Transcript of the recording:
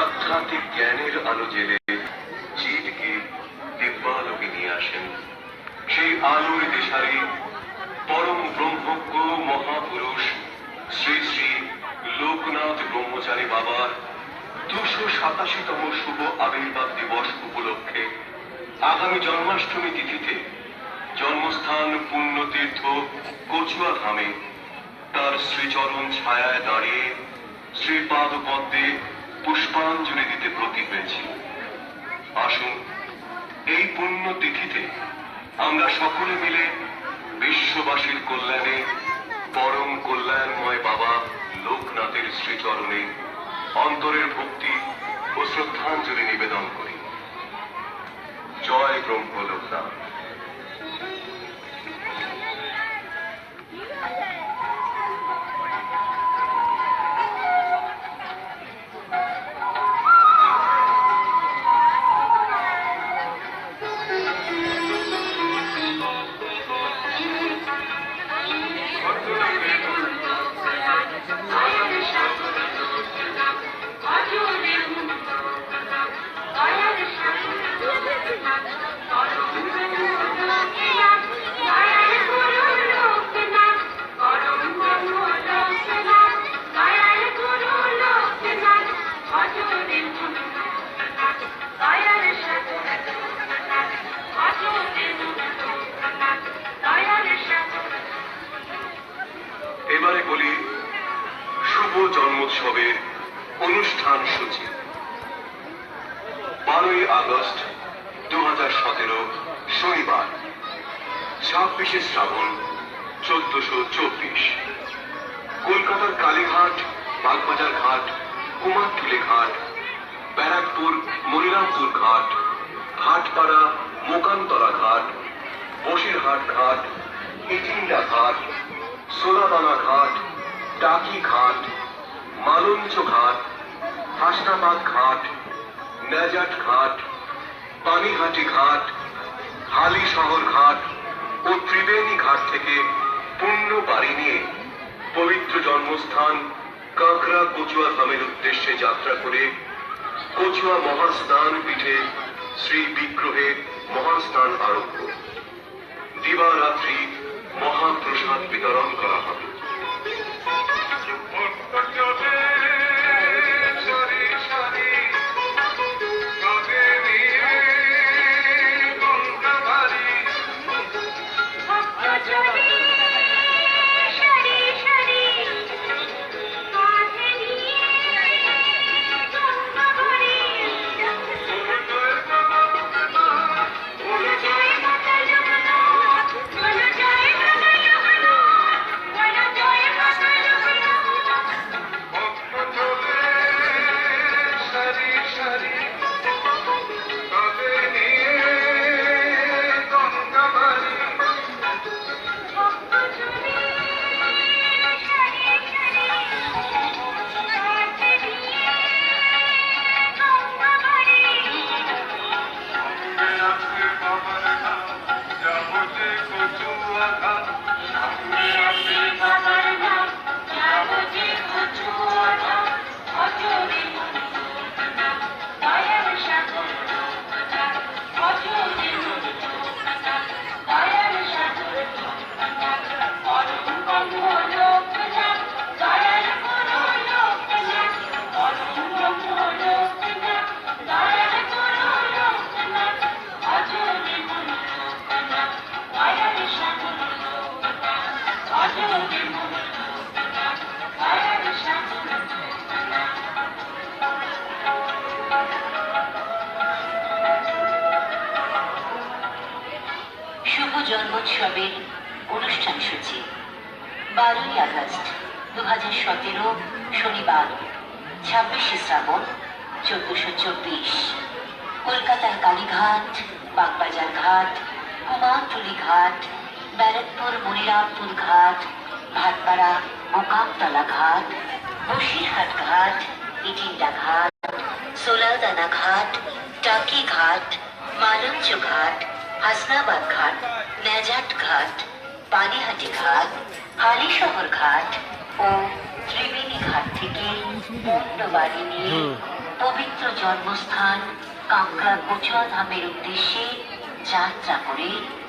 আধ্যাত্মিক জ্ঞানের আলো জেলে জীবকে দিব্যালোকে নিয়ে আসেন। সেই আলোর দিশারি পরম ব্রহ্মজ্ঞ মহাপুরুষ শ্রী শ্রী লোকনাথ ব্রহ্মচারী বাবার দুশো সাতাশিতম শুভ আবির্ভাব দিবস উপলক্ষে আগামী জন্মাষ্টমী তিথিতে জন্মস্থান পুণ্যতীর্থ কচুয়া ধামে তার শ্রীচরণ ছায়ায় দাঁড়িয়ে শ্রীপাদ পদ্মে পুষ্পাঞ্জলি দিতে ব্রতী হয়েছি। আসুন, এই পুণ্য তিথিতে আমরা সকলে মিলে বিশ্ববাসীর কল্যাণে, পরম কল্যাণময় বাবা লোকনাথের শ্রীচরণে অন্তরের ভক্তি ও শ্রদ্ধাঞ্জলি নিবেদন করি। জয় ব্রহ্ম লোকনাথ। বারোই আগস্ট দু হাজার সতেরো শনিবার, ছাব্বিশে শ্রাবণ চোদ্দশো চব্বিশ। কলকাতার কালীঘাট, বাগবাজার ঘাট কুমারটুলি ঘাট, ব্যারাকপুর, মনিরামপুর ঘাট হাটপাড়া মোকামতলা ঘাট, বসিরহাট ঘাট, ইটিন্ডা ঘাট সোনাদানা ঘাট টাকি ঘাট, মালঞ্চ ঘাট, হাসনাবাদ ঘাট নেজাট ঘাট, পানিহাটি ঘাট, হালি শহর ঘাট ও ত্রিবেণী ঘাট থেকে পুণ্য বাড়ি নিয়ে পবিত্র জন্মস্থান কাঁকড়া কচুয়া ধামের উদ্দেশ্যে যাত্রা করে কচুয়া মহাস্নান পীঠে শ্রী বিগ্রহে মহাস্নান আরম্ভ। দিবারাত্রি মহাপ্রসাদ বিতরণ করা হবে। শুভ জন্মোৎসবের অনুষ্ঠান সূচি। বারোই আগস্ট দু হাজার সতেরো শনিবার, ছাব্বিশে শ্রাবণ, চোদ্দশো চব্বিশ। কলকাতার কালীঘাট, বাগবাজার ঘাট, কুমারটুলি ঘাট, ব্যারাকপুর, মনিরামপুর ঘাট, ভাটপাড়া, মোকামতলা ঘাট, বসিরহাট ঘাট, ইটিন্ডা ঘাট, সোলাদানা ঘাট, টাকি ঘাট, মালঞ্চ ঘাট হাসনাবাদ ঘাট নেজাট ঘাট পানিহাটি ঘাট হালিশহর ঘাট ও ত্রিবেণী ঘাট থেকে পূর্ণ বাড়ি নিয়ে পবিত্র জন্মস্থান কাঁকড়া কচুয়া ধামের উদ্দেশ্যে যাত্রা করে